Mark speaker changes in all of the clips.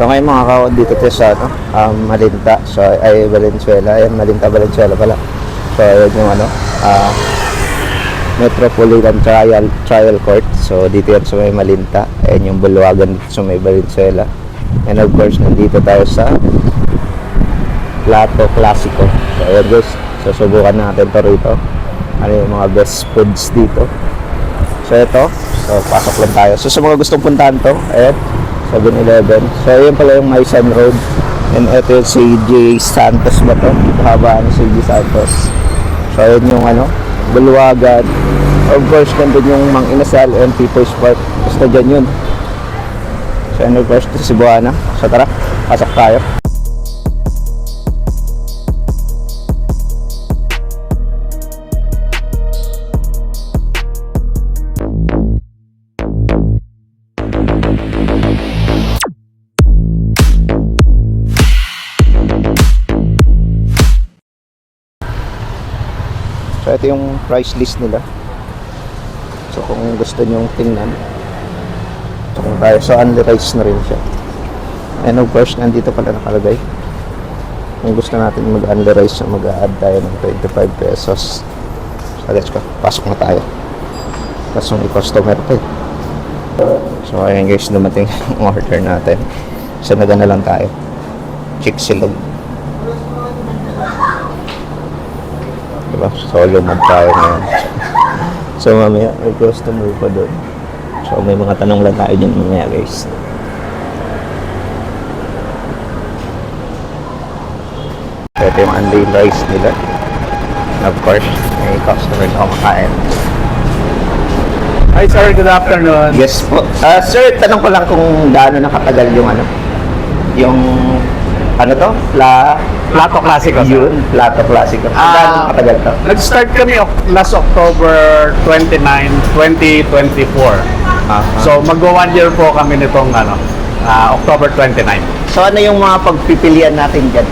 Speaker 1: So ngayon mga kao, dito tayo sa ano, um, Malinta, so ay Valenzuela, ayan Malinta, Valenzuela pala. So ayan yung ano, ah, Metropolitan Trial Trial Court. So dito yan sa may Malinta, ayan yung Bulwagan sa may Valenzuela. And of course, nandito tayo sa Plato Classico. So ayan guys, susubukan natin to rito. Ano yung mga best foods dito. So ito, so pasok lang tayo. So sa mga gustong puntahan to, ayan, 7-Eleven. So ayan pala yung Maisan Road. And ito yung si J. Santos ba to? Haba ni si J. Santos. So ayan yung ano, Bulwagan. Of course, nandun yung Mang Inasal and People's Park. Basta dyan yun. So and of course, ito si Buana. So tara, pasok tayo. Ito yung price list nila. So kung gusto nyo tingnan. So so only rice na rin siya. And of course, nandito pala nakalagay. Kung gusto natin mag-only rice, so mag-add tayo ng 25 pesos. So let's go. Pasok na tayo. Tapos yung customer to eh. So ayan guys, dumating ang order natin. So na lang tayo. Chick silog. Diba? So, lumad tayo ngayon. so, mamaya, may customer pa doon. So, may mga tanong lang tayo dyan mamaya, guys. So, ito yung unlaid rice nila. And of course, may customer na kumakain.
Speaker 2: Hi sir, good afternoon.
Speaker 1: Yes po. Ah, sir, tanong ko lang kung gaano nakatagal yung ano, yung ano to? La,
Speaker 2: Plato Classico sir.
Speaker 1: yun, Plato Classico.
Speaker 2: Ah.
Speaker 1: gaano nakatagal to?
Speaker 2: Nag-start kami ok- last October 29, 2024.
Speaker 1: Ah,
Speaker 2: So magwa one year po kami nitong ano, ah, October 29.
Speaker 1: So ano yung mga pagpipilian natin dyan?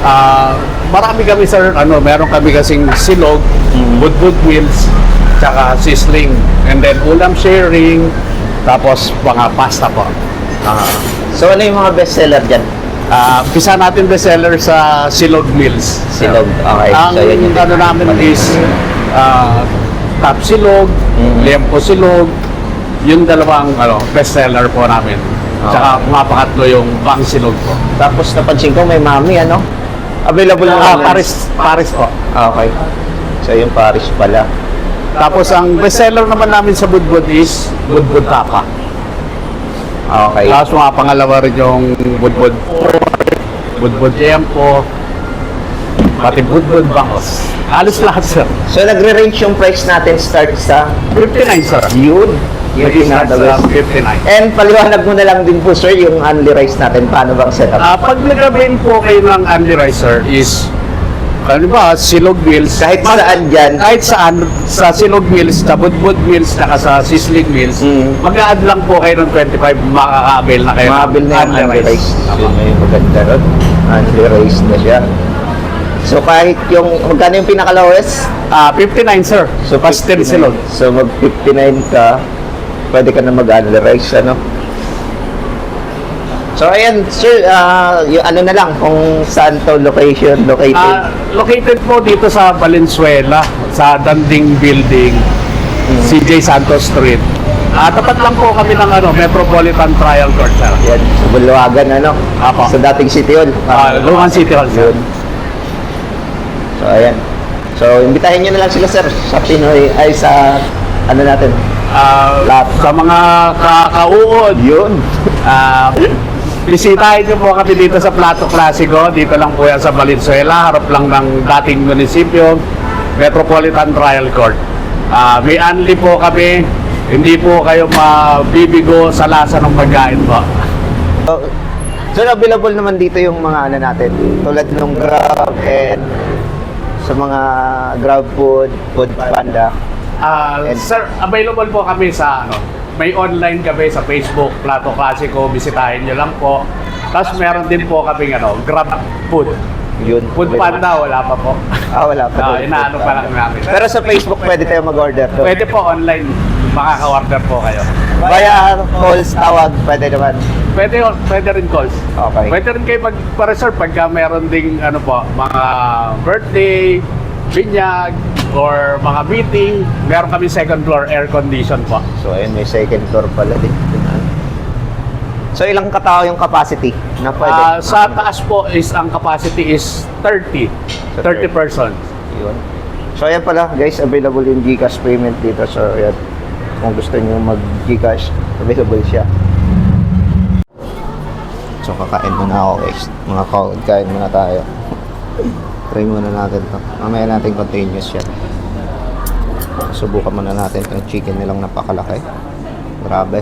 Speaker 2: Ah, marami kami sir, ano, meron kami kasing silog,
Speaker 1: Mm.
Speaker 2: budbud wheels, tsaka sizzling, and then ulam sharing, tapos mga pasta po.
Speaker 1: Ah. So ano yung mga bestseller dyan?
Speaker 2: Ah, umpisa natin bestseller sa silog meals.
Speaker 1: Silog. Okay.
Speaker 2: Ang
Speaker 1: so yan yung
Speaker 2: ano namin is ah, top silog,
Speaker 1: Mhm.
Speaker 2: lempo silog, yung dalawang ano, bestseller po namin.
Speaker 1: Ah.
Speaker 2: Tsaka mga pangatlo yung bang silog po.
Speaker 1: Tapos napansin ko may mami ano? Available na lang.
Speaker 2: Paris, Paris po.
Speaker 1: Okay. So yung Paris pala.
Speaker 2: Tapos ang bestseller naman namin sa Budbud is Budbud Tapa.
Speaker 1: Okay.
Speaker 2: Tapos mga pangalawa rin yung Budbud Budbud Lempo, pati Budbud Bangos. Halos lahat sir.
Speaker 1: So nagre-range yung price natin start sa
Speaker 2: 59 sir.
Speaker 1: yun. Yung
Speaker 2: Nag-start sa
Speaker 1: pinaka
Speaker 2: 59.
Speaker 1: And paliwanag mo na lang din po sir yung only rice natin. Paano bang setup?
Speaker 2: Ah, pag nag-avail po kayo ng Andy Ricer is ano ba, silog wheels.
Speaker 1: Kahit saan dyan.
Speaker 2: Kahit saan, sa silog wheels, sa budbud wheels, saka sa sizzling wheels,
Speaker 1: Mm.
Speaker 2: mag-add lang po kayo ng 25, makaka-avail na kayo.
Speaker 1: Mabil na yung rice. Yun na yung maganda ron. Rice na siya. So kahit yung, magkano yung pinaka-lowest?
Speaker 2: Ah, 59 sir. So, pastel
Speaker 1: 59.
Speaker 2: silog.
Speaker 1: So mag 59 ka, pwede ka na rice, ano? So ayan, sir, ah, yung ano na lang, kung saan to location, located.
Speaker 2: Ah, located po dito sa Valenzuela, sa Danding Building,
Speaker 1: Mm.
Speaker 2: CJ Santos Street. Ah, tapat lang po kami ng ano, Metropolitan Trial Court sir.
Speaker 1: Yan, sa Bulwagan, ano?
Speaker 2: Apo.
Speaker 1: Sa dating City Hall.
Speaker 2: Ah, Luman City Hall sir.
Speaker 1: Yun. So, ayan. So, imbitahin nyo na lang sila, sir, sa Pinoy, ay sa, ano natin,
Speaker 2: Ah,
Speaker 1: Lahat.
Speaker 2: sa mga kakauod,
Speaker 1: yun.
Speaker 2: ah, bisitahin niyo po kami dito sa Plato Classico. Dito lang po yan sa Valenzuela, harap lang ng dating munisipyo, Metropolitan Trial Court. Ah, may anli po kami, hindi po kayo mabibigo sa lasa ng pagkain po.
Speaker 1: So, available naman dito yung mga ano natin, tulad ng Grab and sa mga Grab food, food panda.
Speaker 2: Ah,
Speaker 1: And-
Speaker 2: sir, available po kami sa ano, may online kami sa Facebook, Plato Classico, bisitahin niyo lang po. Tapos meron din po kami ano, Grab Food.
Speaker 1: Yun.
Speaker 2: Food Panda, wala pa po.
Speaker 1: Ah, wala pa.
Speaker 2: Ah, inaano pa lang namin.
Speaker 1: Pero sa Facebook pwede tayo mag-order to.
Speaker 2: Pwede po online, makaka-order po kayo.
Speaker 1: Via calls, tawag, pwede naman.
Speaker 2: Pwede, pwede rin calls.
Speaker 1: Okay.
Speaker 2: Pwede rin kayo pag-reserve pagka meron ding ano po, mga birthday, binyag, or mga meeting. Meron kami second floor air condition po.
Speaker 1: So, ayun, may second floor pala din. So, ilang katao yung capacity na pwede?
Speaker 2: Ah, sa taas po is ang capacity is 30. 30 persons.
Speaker 1: Yun. So, ayan pala, guys, available yung Gcash payment dito. So, ayan, kung gusto nyo mag-Gcash, available siya. So, kakain muna ako, guys. Mga kain muna tayo. Try muna natin to. Mamaya natin continuous yan. Subukan muna natin itong chicken nilang napakalaki. Grabe.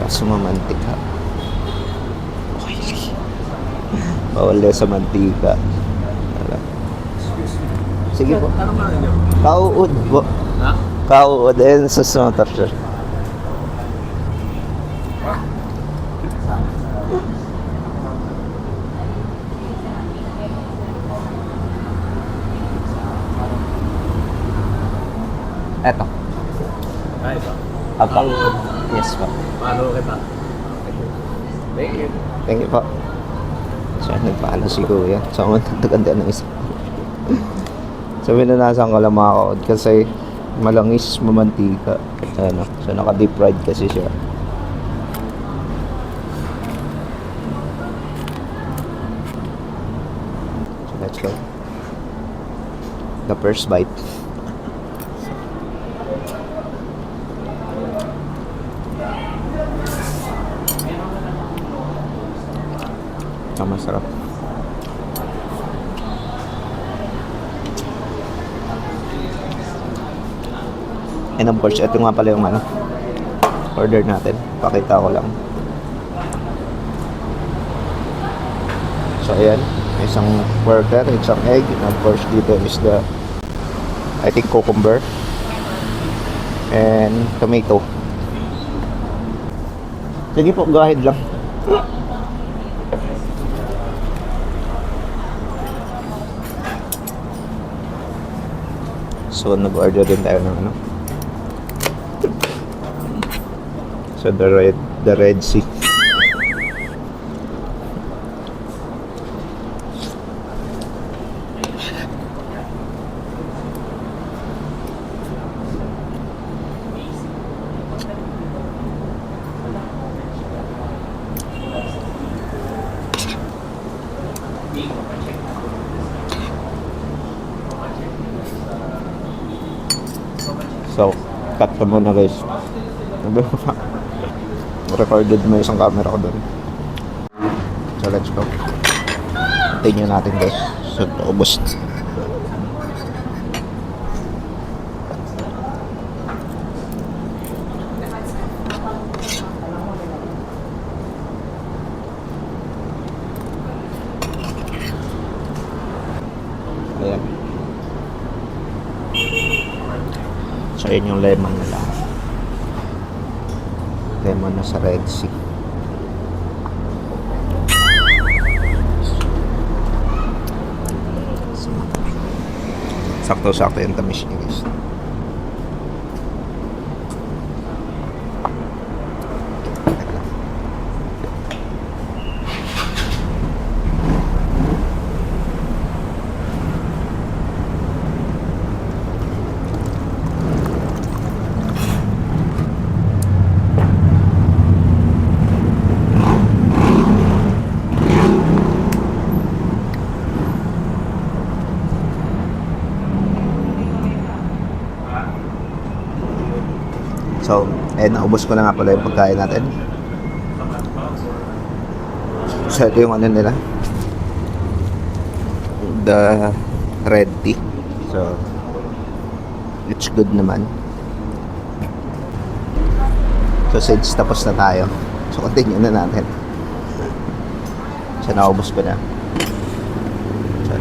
Speaker 1: Kaso mamantika. Okay. Bawal na sa mantika. Sige po. Kauud po. Kauud. Ayun sa motor sir. Eto.
Speaker 2: Ay, ito.
Speaker 1: Apa. Yes po.
Speaker 2: Paano kita? Thank you.
Speaker 1: Thank you po. So, nagpaalam si Kuya. So, magtaganda ng isa. so, minanasan ko lang mga kaod kasi malangis, mamantika. Ano, so, naka-deep fried kasi siya. So, let's go. The first bite. Ang masarap. And of course, ito nga pala yung ano, order natin. Pakita ko lang. So, ayan. Isang burger, isang egg. And of course, dito is the, I think, cucumber. And tomato. Sige po, go ahead lang. So, nag-order din tayo ng ano. So, the Red, the Red Sea. So, cut ka muna guys. Recorded mo isang camera ko doon. So, let's go. Tingnan natin guys. So, ubos. Ayan. So, yun yung lemon nila. Lemon na sa Red Sea. Sakto-sakto yung tamis niya guys. So, eh, naubos ko na nga pala yung pagkain natin. So, ito yung ano nila. The red tea. So, it's good naman. So, since tapos na tayo, so continue na natin. So, naubos ko na.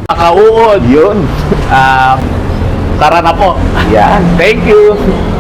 Speaker 2: Nakauod.
Speaker 1: Yun!
Speaker 2: Ah, tara na po.
Speaker 1: Yan!
Speaker 2: Thank you.